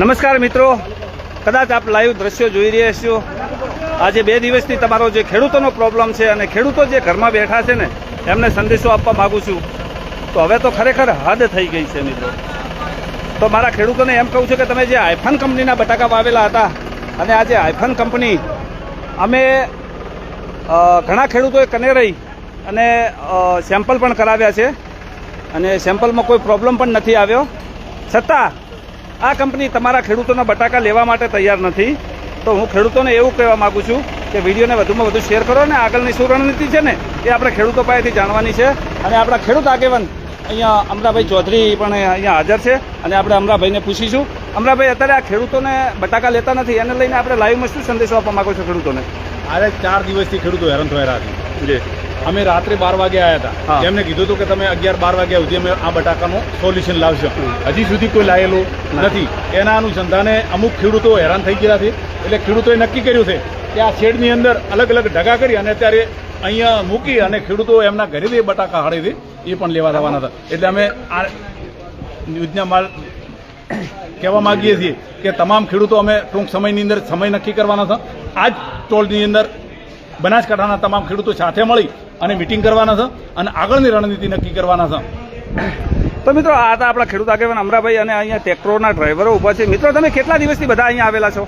નમસ્કાર મિત્રો. કદાચ આપ લાઈવ દ્રશ્યો જોઈ રહ્યા છો આજે બે દિવસથી તમારો જે ખેડૂતોનો પ્રોબ્લેમ છે અને ખેડૂતો જે ઘરમાં બેઠા છે ને, એમને સંદેશો આપવા માગું છું. તો હવે તો ખરેખર હદ થઈ ગઈ છે મિત્રો. તો મારા ખેડૂતોને એમ કહું છું કે તમે જે આઈફોન કંપનીના બટાકા વાવેલા હતા અને આ જે આઈફોન કંપની, અમે ઘણા ખેડૂતોએ કને રહી અને સેમ્પલ પણ કરાવ્યા છે. અને સેમ્પલમાં કોઈ પ્રોબ્લેમ પણ નથી આવ્યો. છતાં આ કંપની તમારા ખેડૂતોના બટાકા લેવા માટે તૈયાર નથી. તો હું ખેડૂતોને એવું કહેવા માગું છું કે વિડીયોને વધુમાં વધુ શેર કરો અને આગળની શું રણનીતિ છે ને એ આપણે ખેડૂતો પાસેથી જાણવાની છે. અને આપણા ખેડૂત આગેવાન અહીંયા અમરાભાઈ ચૌધરી પણ અહીંયા હાજર છે અને આપણે અમરાભાઈને પૂછીશું. અમરાભાઈ અત્યારે આ ખેડૂતોને બટાકા લેતા નથી એને લઈને આપણે લાઈવમાં શું સંદેશો આપવા માગો છો ખેડૂતોને? આજે ચાર દિવસથી ખેડૂતો હેરાન થઈ છે. અમે રાત્રે બાર વાગે આવ્યા હતા. એમને કીધું હતું કે તમે અગિયાર બાર વાગ્યા સુધી અમે આ બટાકાનું સોલ્યુશન લાવશો. હજી સુધી કોઈ લાયેલું નથી. એના અનુસંધાને અમુક ખેડૂતો હેરાન થઈ ગયા છે. એટલે ખેડૂતોએ નક્કી કર્યું છે કે આ શેડની અંદર અલગ અલગ ઢગા કરી અને અત્યારે અહીંયા મૂકી અને ખેડૂતો એમના ઘરેથી બટાકા હાડીથી એ પણ લેવા જવાના હતા. એટલે અમે આ યુદ્ધના માલ કહેવા માંગીએ છીએ કે તમામ ખેડૂતો અમે ટૂંક સમયની અંદર સમય નક્કી કરવાના હતા. આ જ ટોલની અંદર બનાસકાંઠાના તમામ ખેડૂતો સાથે મળી અને મિટિંગ કરવાના છે અને આગળની રણનીતિ નક્કી કરવાના છે. તો મિત્રો, આ હતા આપણા ખેડૂત આગેવાન અમરાભાઈ અને અહીંયા ટ્રેક્ટરોના ડ્રાઈવરો ઊભા છે. મિત્રો, તમે કેટલા દિવસથી બધા અહીંયા આવેલા છો?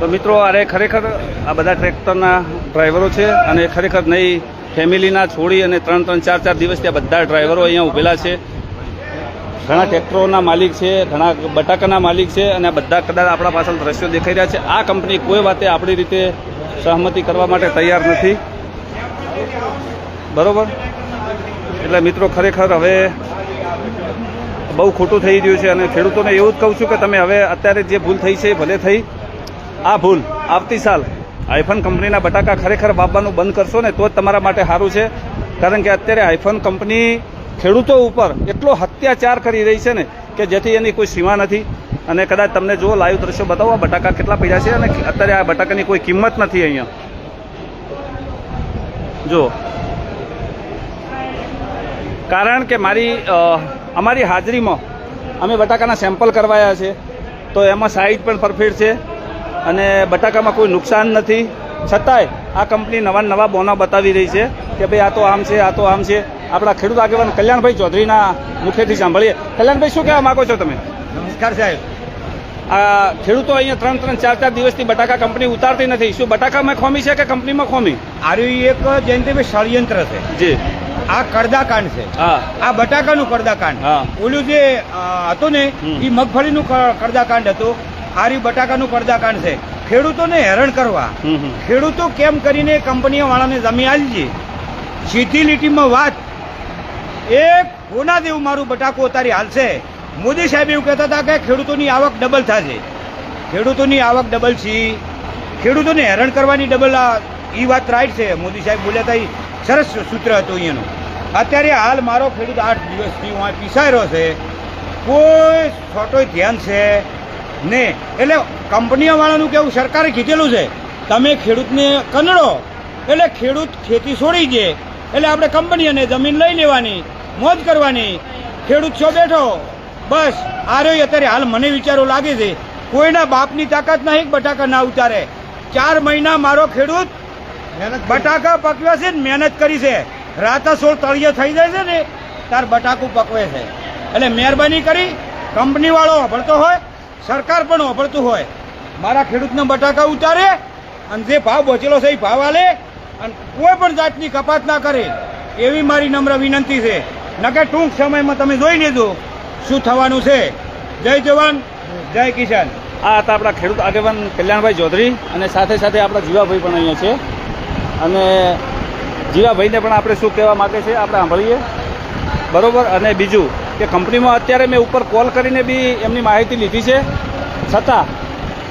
તો મિત્રો, અરે ખરેખર આ બધા ટ્રેક્ટરના ડ્રાઈવરો છે અને ખરેખર નહીં, ફેમિલીના છોડી અને ત્રણ ત્રણ, ચાર ચાર દિવસથી આ બધા ડ્રાઈવરો અહીંયા ઉભેલા છે. ઘણા ટ્રેક્ટરોના માલિક છે, ઘણા બટાકાના માલિક છે અને બધા કદાચ આપણા પાછળ દ્રશ્યો દેખાઈ રહ્યા છે. આ કંપની કોઈ વાતે આપણી રીતે સહમતિ કરવા માટે તૈયાર નથી. બરાબર? એટલે મિત્રો, ખરેખર હવે બહુ ખોટું થઈ રહ્યું છે અને ખેડૂતોને એવું જ કહું છું કે તમે હવે અત્યારે જે ભૂલ થઈ છે એ ભલે થઈ, આ ભૂલ આવતી સાલ આઈફોન કંપનીના બટાકા ખરેખર વાપવાનું બંધ કરશો ને, તો જ તમારા માટે સારું છે. કારણ કે અત્યારે આઈફોન કંપની ખેડૂતો ઉપર એટલો અત્યાચાર કરી રહી છે ને કે જેથી એની કોઈ સીમા નથી અને કદાચ તમને જો લાઈવ દ્રશ્યો બતાવો બટાકા કેટલા પૈસા છે અને અત્યારે આ બટાકાની કોઈ કિંમત નથી અહીંયા. જો કારણ કે મારી અમારી હાજરીમાં અમે બટાકાના સેમ્પલ કરવાયા છે, તો એમાં સાઇઝ પણ પરફેક્ટ છે અને બટાકામાં કોઈ નુકસાન નથી. છતાંય આ કંપની નવા નવા બોના બતાવી રહી છે કે ભાઈ આ તો આમ છે, આ તો આમ છે. આપણા ખેડૂત આગેવાન કલ્યાણભાઈ ચૌધરીના મુખેથી સાંભળીએ. કલ્યાણભાઈ શું કહેવા માગો છો તમે? નમસ્કાર સાહેબ. આ ખેડૂતો અહીંયા ત્રણ ત્રણ ચાર ચાર દિવસથી બટાકા કંપની ઉતારતી નથી. શું બટાકામાં ખોમી છે કે કંપનીમાં ખોમી? આર્યું એક જયંતિભાઈ ષડયંત્ર છે. જી. આ કડદાકાંડ છે. આ બટાકાનું કડદાકાંડ. ઓલું જે હતું ને એ મગફળીનું કરદાકાંડ હતું. આરી બટાકાનું કડદાકાંડ છે. ખેડૂતોને હેરાન કરવા. ખેડૂતો કેમ કરીને કંપનીઓ વાળાને જમી આલજી સીધી લીટીમાં વાત એક હોના દેવું મારું બટાકું અત્યારે હાલશે મોદી સાહેબ એવું કહેતા હતા કે ખેડૂતોની આવક ડબલ થશે. ખેડૂતોની આવક ડબલ છે. ખેડૂતોને હેરાન કરવાની ડબલ એ વાત રાઈટ છે. મોદી સાહેબ બોલ્યા હતા એ સરસ સૂત્ર હતું અહીંયાનું. અત્યારે હાલ મારો ખેડૂત આઠ દિવસથી હું પીસાઈ રહ્યો છે. કોઈ છોટોય ધ્યાન છે ને. એટલે કંપનીઓવાળાનું કેવું સરકારે કીધેલું છે, તમે ખેડૂતને કનડો એટલે ખેડૂત ખેતી છોડી દે. એટલે આપણે કંપનીઓને જમીન લઈ લેવાની મોજ કરવાની. ખેડૂત છો બેઠો? બસ આ રહ્યો અત્યારે હાલ મને વિચારો લાગે છે. કોઈના બાપની તાકાત નહીં બટાકા ના ઉતારે. ચાર મહિના મારો ખેડૂત બટાકા પકવ્યા છે ને મહેનત કરી છે. રાતા સોળ તળિયે થઈ જાય છે ને તાર બટાકું પકવે છે. એટલે મહેરબાની કરી કંપની વાળો વાપરતો હોય સરકાર પણ વાપરતું હોય. મારા ખેડૂતના બટાકા ઉતારે અને જે ભાવ બચેલો છે એ ભાવ આલે. અને કોઈ પણ જાતની કપાત ના કરે, એવી મારી નમ્ર વિનંતી છે. નકે ટૂંક સમયમાં તમે જોઈ લેજો શું થવાનું છે. જય જવાન, જય કિસાન. આ હતા આપણા ખેડૂત આગેવાન કલ્યાણભાઈ ચૌધરી અને સાથે સાથે આપણા જીવાભાઈ પણ અહીંયા છે. અને જીવાભાઈને પણ આપણે શું કહેવા માગે છે આપણે સાંભળીએ. બરોબર? અને બીજું કે કંપનીમાં અત્યારે મેં ઉપર કોલ કરીને બી એમની માહિતી લીધી છે. છતાં,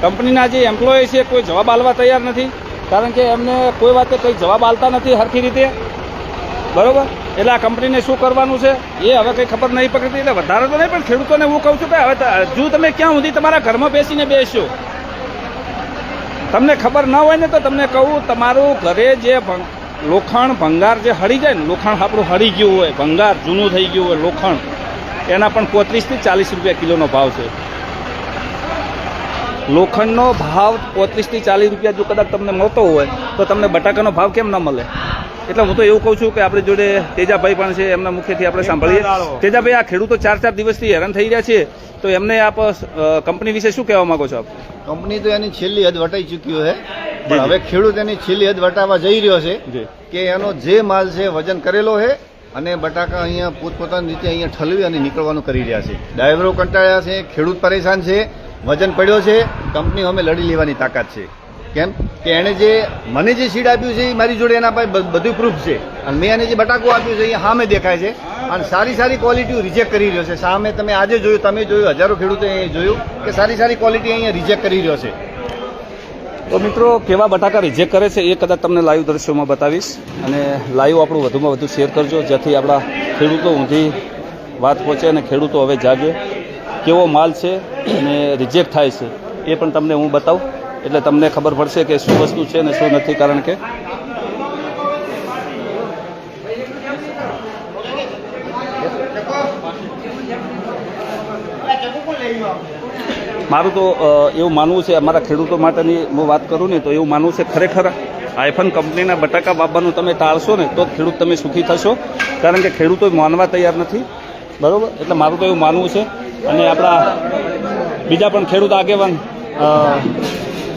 કંપનીના જે એમ્પ્લોય છે કોઈ જવાબ આલવા તૈયાર નથી. કારણ કે એમને કોઈ વાતે કંઈ જવાબ આલતા નથી સરખી રીતે. બરાબર? એટલે આ કંપનીને શું કરવાનું છે? એ હવે કંઈ ખબર નહીં પકડતી, એટલે વધારે તો નહીં, પણ ખેડૂતોને હું કહું છું કે હવે હજુ તમે ક્યાં સુધી તમારા ઘરમાં બેસીને બેસશો તમને ખબર ન હોય ને તો તમને કહું, તમારું ઘરે જે લોખંડ ભંગાર જે હળી જાય ને, લોખંડ આપણું હળી ગયું હોય, ભંગાર જૂનું થઈ ગયું હોય, લોખંડ, એના પણ પોત્રીસથી ચાલીસ રૂપિયા કિલોનો ભાવ છે. લોખંડનો ભાવ પોત્રીસથી ચાલીસ રૂપિયા જો કદાચ તમને મળતો હોય તો તમને બટાકાનો ભાવ કેમ ન મળે? એટલે હું તો એવું કહું છું કે આપણી જોડે તેજાભાઈ પણ છે એમના મુખ્યથી આપણે સાંભળીએ. તેજાભાઈ આ ખેડૂતો ચાર ચાર દિવસથી હેરાન થઈ રહ્યા છે તો એમને આપ કંપની વિશે શું કહેવા માંગો છો આપ? કંપની તો એની છેલ્લી હદ વટાઈ ચૂક્યું છે પણ હવે ખેડૂત એની છેલ્લી હદ વટાવવા જઈ રહ્યો છે કે એનો જે માલ છે વજન કરેલો છે અને બટાકા અહીંયા પોતપોતાની રીતે અહીંયા ઠલવી અને નીકળવાનું કરી રહ્યા છે. ડ્રાઈવરો કંટાળ્યા છે ખેડૂત પરેશાન છે વજન પડ્યો છે કંપની અમે લડી લેવાની તાકાત છે. કેમ? કે એણે જે, મને જે સીડ આપ્યું છે એ મારી જોડે એના પાસે બધું પ્રૂફ છે. અને મેં એને જે બટાકું આપ્યું છે એ સામે દેખાય છે. અને સારી સારી ક્વોલિટી રિજેક્ટ કરી રહ્યો છે. સામે તમે આજે જોયું, તમે જોયું, હજારો ખેડૂતો અહીંયા જોયું કે સારી સારી ક્વોલિટી અહીંયા રિજેક્ટ કરી રહ્યો છે. તો મિત્રો, કેવા બટાકા રિજેક્ટ કરે છે એ કદાચ તમને લાઈવ દ્રશ્યોમાં બતાવીશ. અને લાઈવ આપણું વધુમાં વધુ શેર કરજો, જેથી આપણા ખેડૂતો ઊંધી વાત પહોંચે અને ખેડૂતો હવે જાગે. કેવો માલ છે અને રિજેક્ટ થાય છે, એ પણ તમને હું બતાવું. એટલે તમને ખબર પડશે કે શું વસ્તુ છે ને શું નથી, કારણ કે મારું તો એવું માનવું છે, અમારા ખેડૂતો માટેની હું વાત કરું ને, તો એવું માનવું છે ખરેખર આઈફોન કંપનીના બટાકા બાબાનું તમે ટાળશો ને, તો ખેડૂત તમે સુખી થશો. કારણ કે ખેડૂતો માનવા તૈયાર નથી. બરાબર? એટલે મારું તો એવું માનવું છે. અને આપણા બીજા પણ ખેડૂત આગેવાન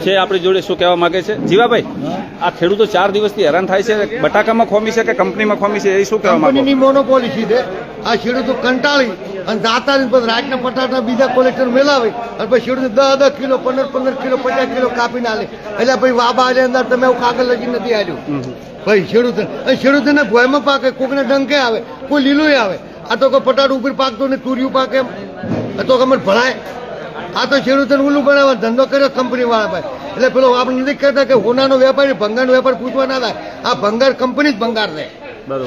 છે આપણી જોડે શું કહેવા માંગે છે? જીવાભાઈ આ ખેડૂતો ચાર દિવસથી હેરાન થાય છે બટાકામાં ખોમી છે કે કંપનીમાં ખોમી છે એ શું કહેવા માંગો? મોનોપોલી છે આ ખેડૂતો કંટાળી અને દાતા પછી રાજના પટાટા બીજા કોલેક્ટર મેલાવે અને પછી ખેડૂતો દસ દસ કિલો પંદર પંદર કિલો પચાસ કિલો કાપીને આલે. એટલે ભાઈ વાબા આલે અંદર તમે એવું કાગળ લગી નથી આવ્યું ભાઈ ખેડૂતો અને ખેડૂતોને ભોયમાં પાકે કોકને ડંકે આવે કોઈ લીલું આવે. આ તો કોઈ પટાટું ઉપર પાકતો ને તુર્યું પાકે તો ખબર ભણાય આ તો ખેડૂતોને ઉલ્લું બનાવવા ધંધો કર્યો કંપની વાળા ભાઈ એટલે પેલો આપણે નથી કહેતા કે હોનાનો વેપારી ભંગારનો વેપાર પૂછવા ના થાય. આ ભંગાર કંપની જ ભંગાર રહે.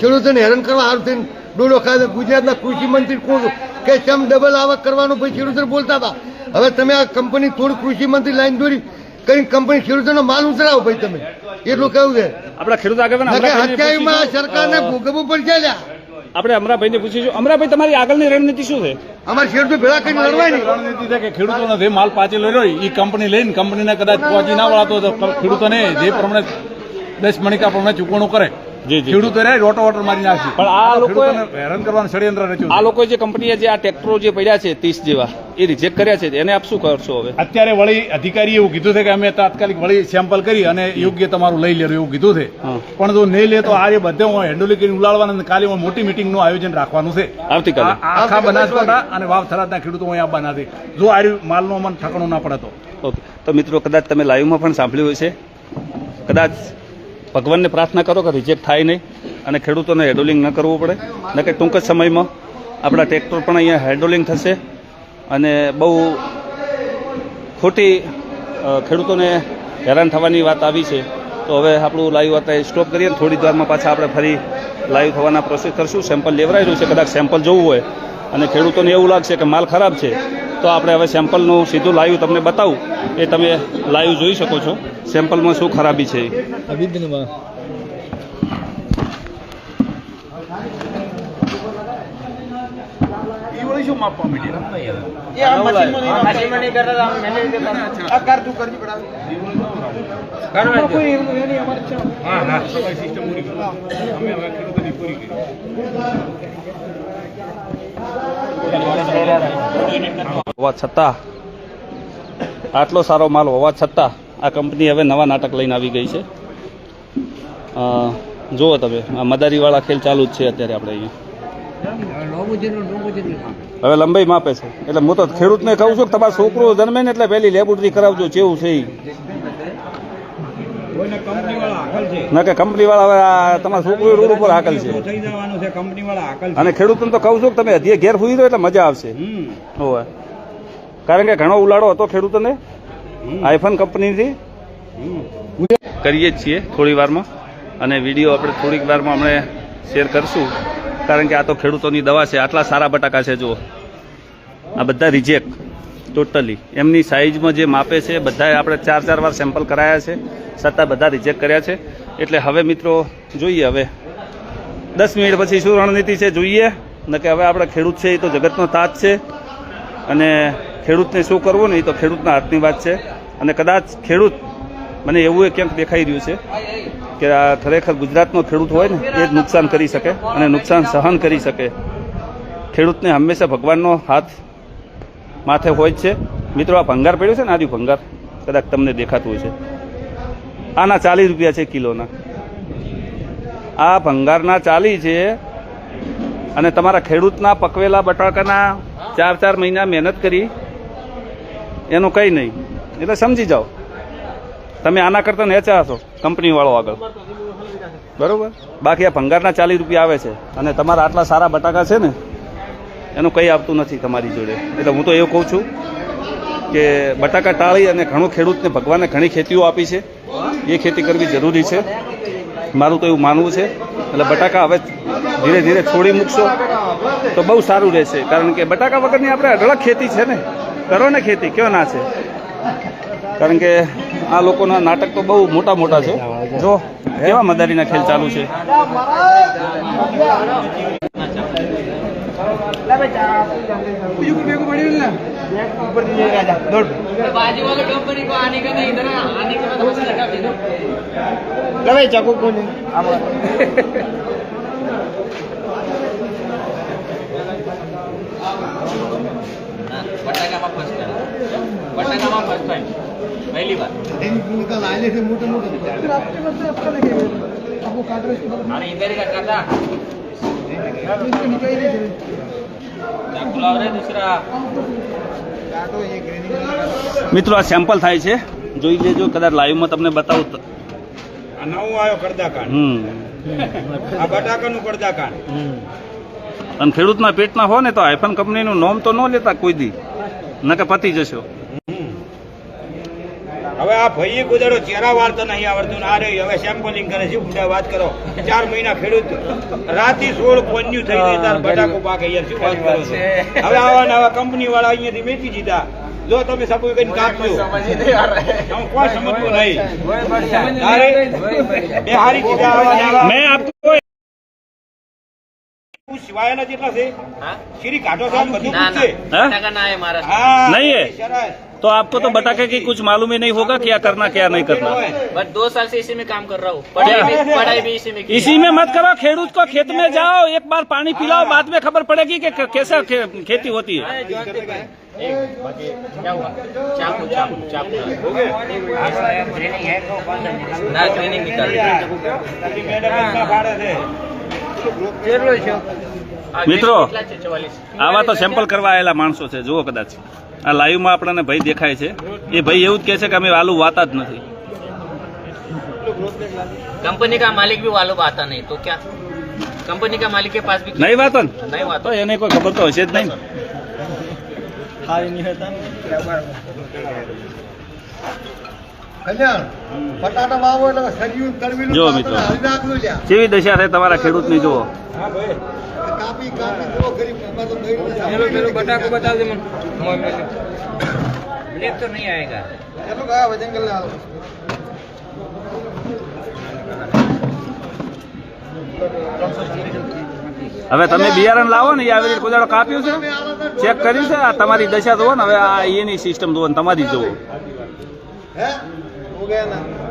ખેડૂતોને હેરાન કરવા હારું થઈને ડોલો ખાય ગુજરાતના કૃષિ મંત્રી કોણ? કે ચમ ડબલ આવક કરવાનું ભાઈ ખેડૂતોને બોલતા હતા? હવે તમે આ કંપની થોડું કૃષિ મંત્રી લાઈન દોરી કરીને કંપની ખેડૂતોનો માલ ઉતરાવો ભાઈ તમે. એટલું કેવું છે. આપણા ખેડૂત આગળ. સરકારને ભોગવવું પડશે આપણે અમરાભાઈને પૂછીશું. અમરાભાઈ તમારી આગળની રણનીતિ શું છે? અમારે ખેડૂતો ભેળા કરીને લડવાય રણનીતિ છે કે ખેડૂતોનો જે માલ પાછેલો રહ્યો એ કંપની લઈને કંપનીને કદાચ પહોંચી ના વળાતો તો ખેડૂતોને જે પ્રમાણે દસ મણિકા પ્રમાણે ચૂકવણું કરે. ખેડૂતો રે રોટો વોટર મારી નાખશે. પણ આ લોકો હેરાન કરવાનું ષડયંત્ર રચ્યું આ લોકો જે કંપનીએ જે આ ટ્રેક્ટરો જે પડ્યા છે ત્રીસ જેવા એ રિજેક્ટ કર્યા છે એને આપ શું કરશો હવે? અત્યારે વળી અધિકારીએ એવું કીધું છે કે અમે તાત્કાલિક વળી સેમ્પલ કરી અને યોગ્ય તમારું લઈ લેવું એવું કીધું છે. પણ જો નહીં લે તો આ જે બધે હું હેન્ડોલી કરીને ઉલાડવાના કાલે હું મોટી મિટિંગનું આયોજન રાખવાનું છે. આવતીકાલે. આખા બનાસકાંઠા અને વાવ થરાદના ખેડૂતો અહીં આવવાના છે જો આ માલનો મન ઠકણો ના પડે તો. ઓકે. તો મિત્રો કદાચ તમે લાઈવમાં પણ સાંભળ્યું હશે. કદાચ ભગવાનને પ્રાર્થના કરો કે રિજેક્ટ થાય નહીં અને ખેડૂતોને હેડોલિંગ ન કરવું પડે. ન ટૂંક જ સમયમાં આપણા ટ્રેક્ટર પણ અહીંયા હેડોલિંગ થશે અને બહુ ખોટી ખેડૂતોને હેરાન થવાની વાત આવી છે. તો હવે આપણું લાઈવ અત્યારે સ્ટોપ કરીએ થોડી વારમાં પાછા આપણે ફરી લાઈવ થવાના પ્રોસેસ કરશું. સેમ્પલ લેવરાયેલું છે. કદાચ સેમ્પલ જોવું હોય અને ખેડૂતોને એવું લાગશે કે માલ ખરાબ છે. તો આપણે હવે સેમ્પલનું સીધું લાઈવ તમને બતાવું. એ તમે લાઈવ જોઈ શકો છો. સેમ્પલમાં શું ખરાબી છે એ. હોવા છતાં, આટલો સારો માલ હોવા છતાં આ કંપની હવે નવા નાટક લઈને આવી ગઈ છે. જુઓ તમે, આ મદારીવાળા ખેલ ચાલુ જ છે અત્યારે આપણે અહીંયા. હવે લંબાઈ માપે છે. એટલે હું તો ખેડૂતને કહું છું કે તમારો છોકરો જન્મે ને એટલે પહેલી લેબોરેટરી કરાવજો, જેવું છે ઈ. કંપની વાળા તમારા છોકરી રોડ ઉપર હાકલ છે. અને ખેડૂતોને તો કહું છું કે તમે હજી ઘેર ફૂઈ દો એટલે મજા આવશે. હોય કારણ કે ઘણો ઉલાડો હતો ખેડૂતોને આઈફોન કંપનીથી. કરીએ છીએ થોડી વારમાં. અને વીડિયો આપણે થોડીક વારમાં આપણે શેર કરશું. કારણ કે આ તો ખેડૂતોની દવા છે આટલા સારા બટાકા છે જુઓ. આ બધા રિજેક્ટ ટોટલી એમની સાઇઝમાં જે માપે છે, બધાએ આપણે ચાર ચાર વાર સેમ્પલ કરાયા છે, છતાં બધા રિજેક્ટ કર્યા છે. એટલે હવે મિત્રો, જોઈએ હવે. દસ મિનિટ પછી શું રણનીતિ છે, જોઈએ. ન કે હવે આપણે ખેડૂત છે, એ તો જગતનો તાજ છે. અને ખેડૂતને શું કરવું ને, એ તો ખેડૂતના હાથની વાત છે. અને કદાચ ખેડૂત, મને એવું એ ક્યાંક દેખાઈ રહ્યું છે કે આ ખરેખર ગુજરાતનો ખેડૂત હોય ને, એ જ નુકસાન કરી શકે અને નુકસાન સહન કરી શકે. ખેડૂતને હંમેશા ભગવાનનો હાથ માથે હોય છે. મિત્રો, આ ભંગાર પડ્યો છે ને આજુ ભંગાર. કદાચ તમને દેખાતું છે આના ચાલીસ રૂપિયા છે કિલોના. આ ભંગારના ચાલી છે અને તમારા ખેડૂતના પકવેલા બટાકાના ચાર ચાર મહિના મહેનત કરી. એનું કંઈ નહીં. એટલે સમજી જાઓ. તમે આના કરતા નેચા હશો, કંપનીવાળો આગળ. બરાબર? બાકી આ ભંગારના ચાલીસ રૂપિયા આવે છે. અને તમારા આટલા સારા બટાકા છે ને એનું કંઈ આવતું નથી તમારી જોડે. એટલે હું તો એવું કહું છું કે બટાકા ટાળી અને ઘણું ખેડૂતને ભગવાને ઘણી ખેતીઓ આપી છે. એ ખેતી કરવી જરૂરી છે. મારું તો એવું માનવું છે. એટલે બટાકા હવે ધીરે ધીરે છોડી મૂકશો તો બહુ સારું રહેશે. કારણ કે બટાકા વગરની આપણે અઢળક ખેતી છે ને. કરો ને ખેતી, કયો ના છે? કારણ કે આ લોકોના નાટક તો બહુ મોટા મોટા છે. જો, કેવા મદારીના ખેલ ચાલુ છે? बाजू वाले कंपनी को आने का नहीं इधर आने के बाद मस्त लगा दे दो બટાકામાં ફર્સ્ટ ટાઈમ બટાકામાં ફર્સ્ટ ટાઈમ પહેલી વાર મોટું મોટું અને ઇધર का काटा बुलाओ रे दूसरा મિત્રો આ સેમ્પલ થાય છે. જોઈ લેજો કદાચ લાઈવમાં તમને બતાવું તો. નવું આવ્યો કરદાકાંડ. હમ. આ બટાકાનું કરદાકાંડ. અને ખેડૂતના પેટના હો ને તો આઈફોન કંપનીનું નોમ તો ન લેતા કોઈ દી. ન કે પતી જશો. હવે આ ભાઈએ ગોદાડો ચહેરા વાળતો નહીં આવડતું આ રહ્યું. હવે સેમ્પલિંગ કરે છે ઉમદા વાત કરો. ચાર મહિના ખેડૂત રાતી સોળ પોન્યુ થઈ ગઈ તાર બટાકો પાકે યાર શું વાત કરો છો? હવે આવા નવા કંપની વાળા અહીંયાથી મેકી દીધા. જો તમે સપોઝ કઈ કાપજો હું કોઈ સમજવું નહીં. બે હારી ચીજા મેં આપકો શિવાયના જેટલા છે. શ્રી કાઢો સાહેબ બધું છે નહીં तो आपको तो बटाके की कुछ मालूम ही नहीं होगा क्या करना क्या नहीं करना बट दो साल से इसी में काम कर रहा हूँ पढ़ाई भी पढ़ाई भी इसी में की इसी में मत करो खेडूत को खेत में जाओ एक बार पानी पिलाओ बाद में खबर पड़ेगी कि कैसा खे, खेती होती है क्या हुआ चाकू चाकू चाकू ना ट्रेनिंग निकाल તારી મેડમ એટલા ભાડે છે મિત્રો. चौवालीस આવા તો સેમ્પલ કરવા આવેલા માણસો છે જુઓ કદાચ આ લાઈવમાં આપણને ભાઈ દેખાય છે. એ ભાઈ એવું જ કે છે કે અમે વાલુ વાતા જ નથી. કંપની કા માલિક ભી વાલુ વાતા નહીં તો ક્યાં? કંપની કા માલિક કે પાસ ભી નહીં વાતો નહીં વાતો. એને કોઈ ખબર તો હશે જ નહીં હા નહીં હતા જો કેવી દશા છે તમારા ખેડૂતની જુઓ હવે તમે બિયારણ લાવો ને આવી રીતે કોદાળો કાપ્યું છે. ચેક કર્યું છે? આ તમારી દશા જુઓ ને હવે આ એની સિસ્ટમ જુઓ ને તમારી જુઓ. હે? હો ગયા ના